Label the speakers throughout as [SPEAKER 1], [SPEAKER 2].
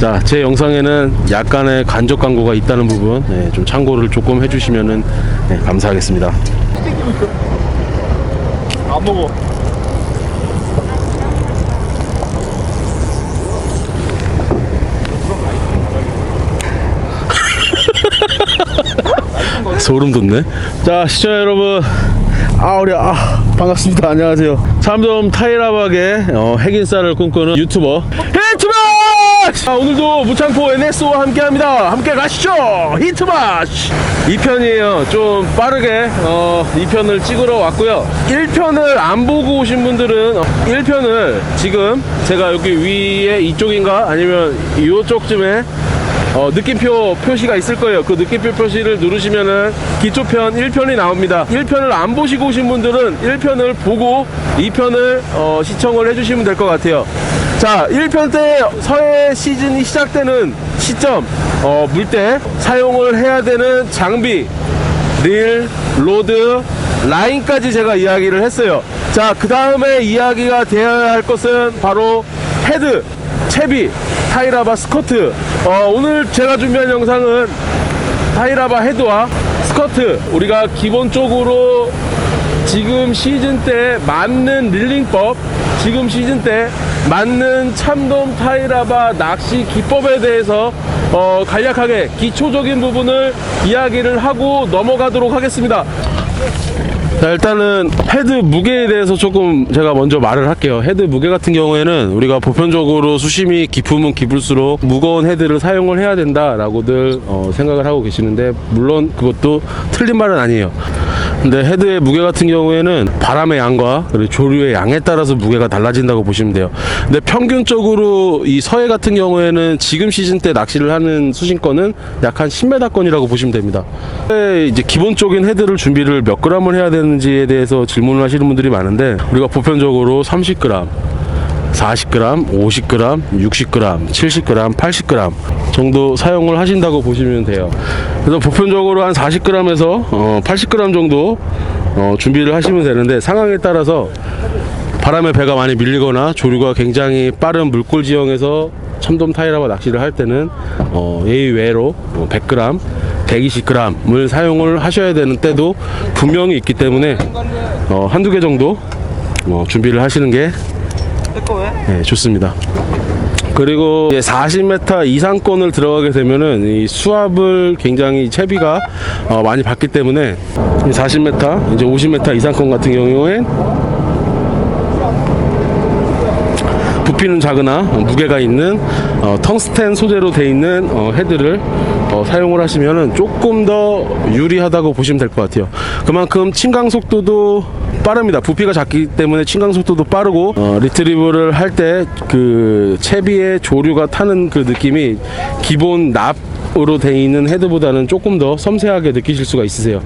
[SPEAKER 1] 자, 제 영상에는 약간의 간접 광고가 있다는 부분 네, 좀 참고를 조금 해주시면은 네, 감사하겠습니다.
[SPEAKER 2] 안 먹어.
[SPEAKER 1] 소름 돋네. 자, 시청자 여러분. 아, 우리, 아, 반갑습니다. 안녕하세요. 참돔 타이라박의 어, 핵인싸를 꿈꾸는 유튜버. 아, 오늘도 무창포 NSO와 함께 합니다. 함께 가시죠! 히트마시! 2편이에요. 좀 빠르게, 어, 2편을 찍으러 왔고요. 1편을 안 보고 오신 분들은, 어, 1편을 지금 제가 여기 위에 이쪽인가? 아니면 이쪽쯤에 어, 느낌표 표시가 있을 거예요. 그 느낌표 표시를 누르시면은 기초편 1편이 나옵니다. 1편을 안 보시고 오신 분들은 1편을 보고 2편을 어, 시청을 해주시면 될 것 같아요. 자, 1편 때 서해 시즌이 시작되는 시점, 어, 물때 사용을 해야 되는 장비, 릴, 로드, 라인까지 제가 이야기를 했어요. 자, 그 다음에 이야기가 되어야 할 것은 바로 헤드, 채비, 타이라바 스커트. 어, 오늘 제가 준비한 영상은 타이라바 헤드와 스커트. 우리가 기본적으로 지금 시즌 때 맞는 릴링법, 지금 시즌 때 맞는 참돔 타이라바 낚시 기법에 대해서 어, 간략하게 기초적인 부분을 이야기를 하고 넘어가도록 하겠습니다. 자, 일단은 헤드 무게에 대해서 조금 제가 먼저 말을 할게요. 헤드 무게 같은 경우에는 우리가 보편적으로 수심이 깊으면 깊을수록 무거운 헤드를 사용을 해야 된다 라고들 어, 생각을 하고 계시는데 물론 그것도 틀린 말은 아니에요. 근데 헤드의 무게 같은 경우에는 바람의 양과 조류의 양에 따라서 무게가 달라진다고 보시면 돼요. 근데 평균적으로 이 서해 같은 경우에는 지금 시즌 때 낚시를 하는 수심권은 약 한 10m권이라고 보시면 됩니다. 네, 이제 기본적인 헤드를 준비를 몇 g을 해야 되는 지에 대해서 질문을 하시는 분들이 많은데 우리가 보편적으로 30g 40g, 50g, 60g, 70g, 80g 정도 사용을 하신다고 보시면 돼요. 그래서 보편적으로 한 40g에서 어, 80g 정도 어, 준비를 하시면 되는데 상황에 따라서 바람에 배가 많이 밀리거나 조류가 굉장히 빠른 물골 지형에서 참돔 타이라바 낚시를 할 때는 어, 예외로 100g, 120g을 사용을 하셔야 되는 때도 분명히 있기 때문에 어, 한두 개 정도 어, 준비를 하시는 게 네, 좋습니다. 그리고 이제 40m 이상권을 들어가게 되면은 이 수압을 굉장히 채비가 어, 많이 받기 때문에 이 40m, 이제 50m 이상권 같은 경우엔 부피는 작으나 어, 무게가 있는 어, 텅스텐 소재로 되어 있는 어, 헤드를 어, 사용을 하시면은 조금 더 유리하다고 보시면 될 것 같아요. 그만큼 침강 속도도 빠릅니다. 부피가 작기 때문에 침강 속도도 빠르고 어, 리트리브를 할 때 그 채비의 조류가 타는 그 느낌이 기본 납 으로 되어 있는 헤드보다는 조금 더 섬세하게 느끼실 수가 있으세요.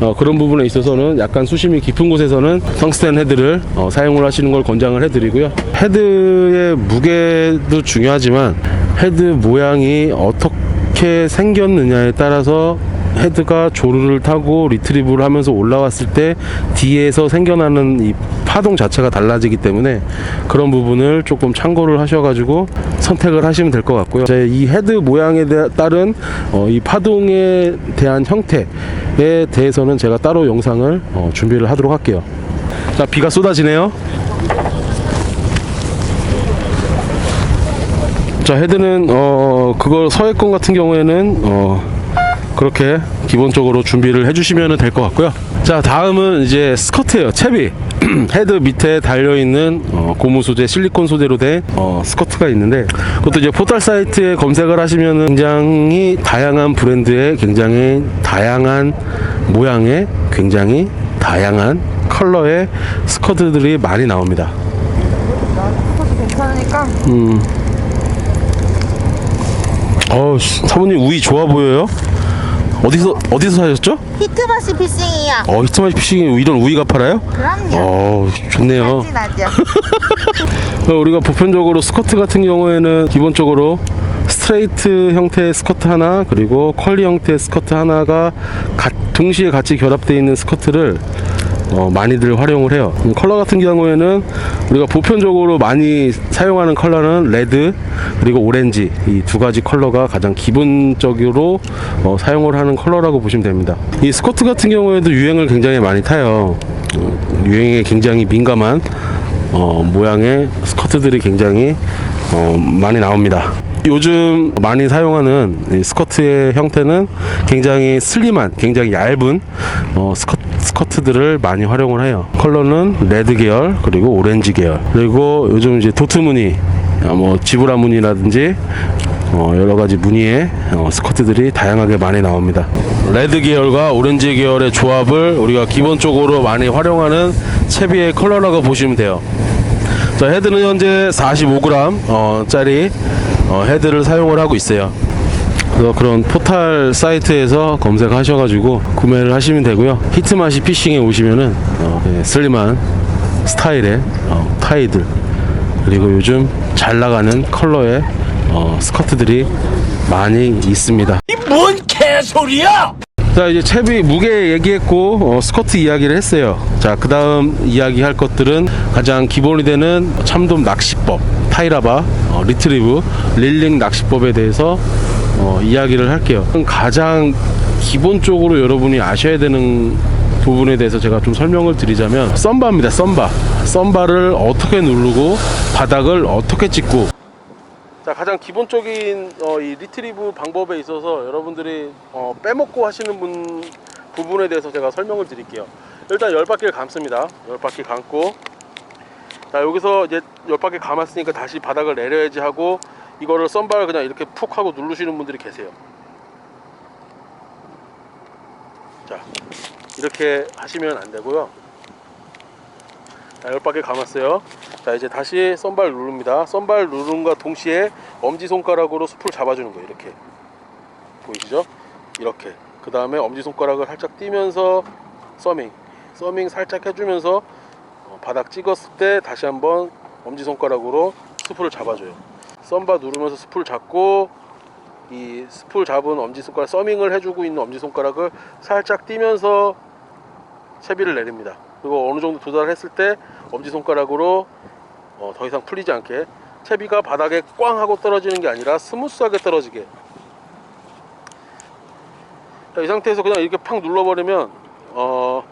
[SPEAKER 1] 어, 그런 부분에 있어서는 약간 수심이 깊은 곳에서는 텅스텐 헤드를 어, 사용을 하시는 걸 권장을 해드리고요. 헤드의 무게도 중요하지만 헤드 모양이 어떻게 생겼느냐에 따라서 헤드가 조르를 타고 리트리브를 하면서 올라왔을 때 뒤에서 생겨나는 이 파동 자체가 달라지기 때문에 그런 부분을 조금 참고를 하셔가지고 선택을 하시면 될 것 같고요. 이제 이 헤드 모양에 대- 따른 어, 이 파동에 대한 형태에 대해서는 제가 따로 영상을 어, 준비를 하도록 할게요. 자, 비가 쏟아지네요. 자, 헤드는 어 그거 서해권 같은 경우에는 어 그렇게 기본적으로 준비를 해주시면 될 것 같고요. 자, 다음은 이제 스커트예요. 채비. 헤드 밑에 달려 있는 어, 고무 소재, 실리콘 소재로 된 어, 스커트가 있는데 그것도 이제 포털 사이트에 검색을 하시면 굉장히 다양한 브랜드의 굉장히 다양한 모양의 굉장히 다양한 컬러의 스커트들이 많이 나옵니다.
[SPEAKER 3] 괜찮으니까
[SPEAKER 1] 어, 사모님 우이 좋아 보여요? 어디서 어디서 사셨죠?
[SPEAKER 3] 히트바시 피싱이요.
[SPEAKER 1] 어, 히트마시 피싱이 이런 우이가 팔아요?
[SPEAKER 3] 그럼요.
[SPEAKER 1] 어, 좋네요. 우리가 보편적으로 스커트 같은 경우에는 기본적으로 스트레이트 형태의 스커트 하나 그리고 컬리 형태의 스커트 하나가 가- 동시에 같이 결합되어 있는 스커트를 어, 많이들 활용을 해요. 음, 컬러 같은 경우에는 우리가 보편적으로 많이 사용하는 컬러는 레드 그리고 오렌지 이 두 가지 컬러가 가장 기본적으로 어, 사용을 하는 컬러라고 보시면 됩니다. 이 스커트 같은 경우에도 유행을 굉장히 많이 타요. 어, 유행에 굉장히 민감한 어, 모양의 스커트들이 굉장히 어, 많이 나옵니다. 요즘 많이 사용하는 이 스커트의 형태는 굉장히 슬림한, 굉장히 얇은 어, 스커트, 스커트들을 많이 활용을 해요. 컬러는 레드 계열, 그리고 오렌지 계열, 그리고 요즘 이제 도트 무늬, 어, 뭐 지브라 무늬라든지 어, 여러 가지 무늬의 어, 스커트들이 다양하게 많이 나옵니다. 레드 계열과 오렌지 계열의 조합을 우리가 기본적으로 많이 활용하는 채비의 컬러라고 보시면 돼요. 자, 헤드는 현재 45g 어, 짜리 어, 헤드를 사용을 하고 있어요. 그래서 그런 포탈 사이트에서 검색하셔가지고 구매를 하시면 되고요. 히트마시 피싱에 오시면은 어, 예, 슬림한 스타일의 어, 타이들 그리고 요즘 잘 나가는 컬러의 어, 스커트들이 많이 있습니다.
[SPEAKER 2] 뭔 개소리야!
[SPEAKER 1] 자 이제 채비 무게 얘기했고 어, 스커트 이야기를 했어요 자 그 다음 이야기할 것들은 가장 기본이 되는 참돔 낚시법 타이라바 어, 리트리브 릴링 낚시법에 대해서 어, 이야기를 할게요. 가장 기본적으로 여러분이 아셔야 되는 부분에 대해서 제가 좀 설명을 드리자면 썸바입니다 썸바. 썸바를 어떻게 누르고 바닥을 어떻게 찍고. 자 가장 기본적인 어, 이 리트리브 방법에 있어서 여러분들이 어, 빼먹고 하시는 분, 부분에 대해서 제가 설명을 드릴게요. 일단 열 바퀴를 감습니다. 열 바퀴 감고. 자 여기서 이제 열 바퀴 감았으니까 다시 바닥을 내려야지 하고 이거를 썬바를 그냥 이렇게 푹 하고 누르시는 분들이 계세요 자 이렇게 하시면 안 되고요 자, 열 바퀴 감았어요. 자, 이제 다시 썬발 누릅니다. 썬발 누름과 동시에 엄지손가락으로 숲을 잡아주는 거예요. 이렇게. 보이시죠? 이렇게. 그 다음에 엄지손가락을 살짝 띄면서 서밍. 서밍 살짝 해주면서 어, 바닥 찍었을 때 다시 한번 엄지손가락으로 스프를 잡아줘요. 썬바 누르면서 스프를 잡고 이 스프를 잡은 엄지손가락 서밍을 해주고 있는 엄지손가락을 살짝 띄면서 채비를 내립니다. 그리고 어느 정도 도달했을 때 엄지손가락으로 어, 더 이상 풀리지 않게 채비가 바닥에 꽝 하고 떨어지는 게 아니라 스무스하게 떨어지게 자, 이 상태에서 그냥 이렇게 팍 눌러버리면 어,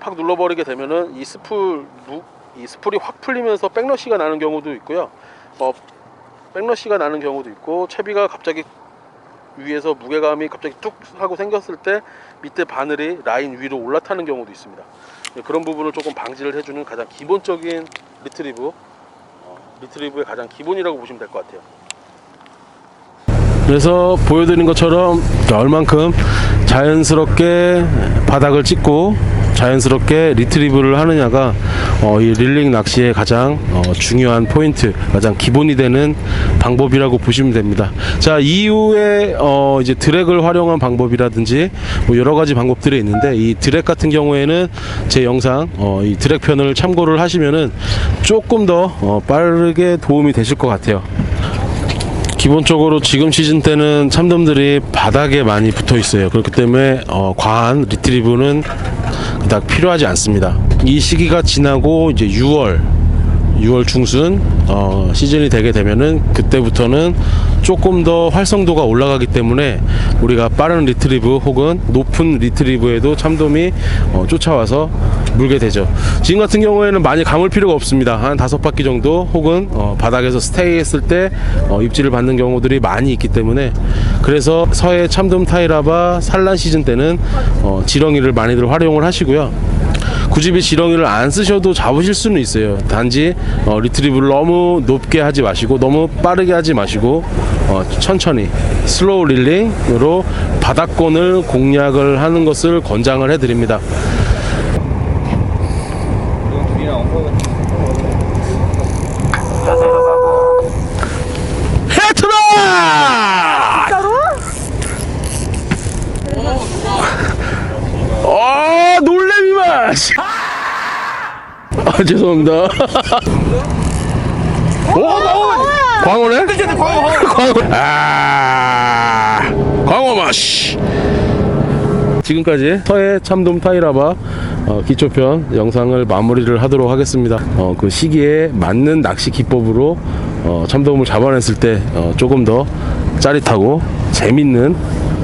[SPEAKER 1] 팍 눌러버리게 되면은 이 스풀 무, 이 스풀이 확 풀리면서 백러시가 나는 경우도 있고요 어, 백러시가 나는 경우도 있고 채비가 갑자기 위에서 무게감이 갑자기 뚝 하고 생겼을 때 밑에 바늘이 라인 위로 올라타는 경우도 있습니다. 네, 그런 부분을 조금 방지를 해주는 가장 기본적인 리트리브 어, 리트리브의 가장 기본이라고 보시면 될 것 같아요. 그래서 보여드린 것처럼 얼만큼 자연스럽게 바닥을 찍고 자연스럽게 리트리브를 하느냐가 어, 이 릴링 낚시의 가장 어, 중요한 포인트, 가장 기본이 되는 방법이라고 보시면 됩니다. 자 이후에 어, 이제 드랙을 활용한 방법이라든지 뭐 여러 가지 방법들이 있는데 이 드랙 같은 경우에는 제 영상 어, 이 드랙 편을 참고를 하시면은 조금 더 어, 빠르게 도움이 되실 것 같아요. 기본적으로 지금 시즌 때는 참돔들이 바닥에 많이 붙어 있어요. 그렇기 때문에 어, 과한 리트리브는 그닥 필요하지 않습니다. 이 시기가 지나고 이제 6월 6월 중순 어, 시즌이 되게 되면은 그때부터는 조금 더 활성도가 올라가기 때문에 우리가 빠른 리트리브 혹은 높은 리트리브에도 참돔이 어, 쫓아와서 물게 되죠. 지금 같은 경우에는 많이 감을 필요가 없습니다. 한 다섯 바퀴 정도 혹은 어, 바닥에서 스테이 했을 때 어, 입질을 받는 경우들이 많이 있기 때문에 그래서 서해 참돔 타이라바 산란 시즌 때는 어, 지렁이를 많이들 활용을 하시고요. 굳이 이 지렁이를 안 쓰셔도 잡으실 수는 있어요. 단지 어, 리트리브를 너무 높게 하지 마시고 너무 빠르게 하지 마시고 어, 천천히 슬로우 릴링으로 바닥권을 공략을 하는 것을 권장을 해드립니다. 헤트라! 아 놀래미만 아 죄송합니다. 오 광어 광어네 광어. 아 광어 맛. 지금까지 서해 참돔 타이라바 어, 기초편 영상을 마무리를 하도록 하겠습니다. 어, 그 시기에 맞는 낚시 기법으로 어, 참돔을 잡아냈을 때 어, 조금 더 짜릿하고 재밌는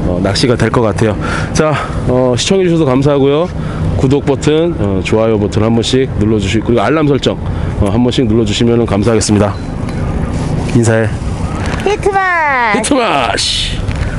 [SPEAKER 1] 어, 낚시가 될 것 같아요. 자, 어, 시청해주셔서 감사하고요. 구독 버튼, 어, 좋아요 버튼 한 번씩 눌러주시고, 그리고 알람 설정 어, 한 번씩 눌러주시면 감사하겠습니다. 인사해.
[SPEAKER 3] 히트만!
[SPEAKER 1] 히트마시!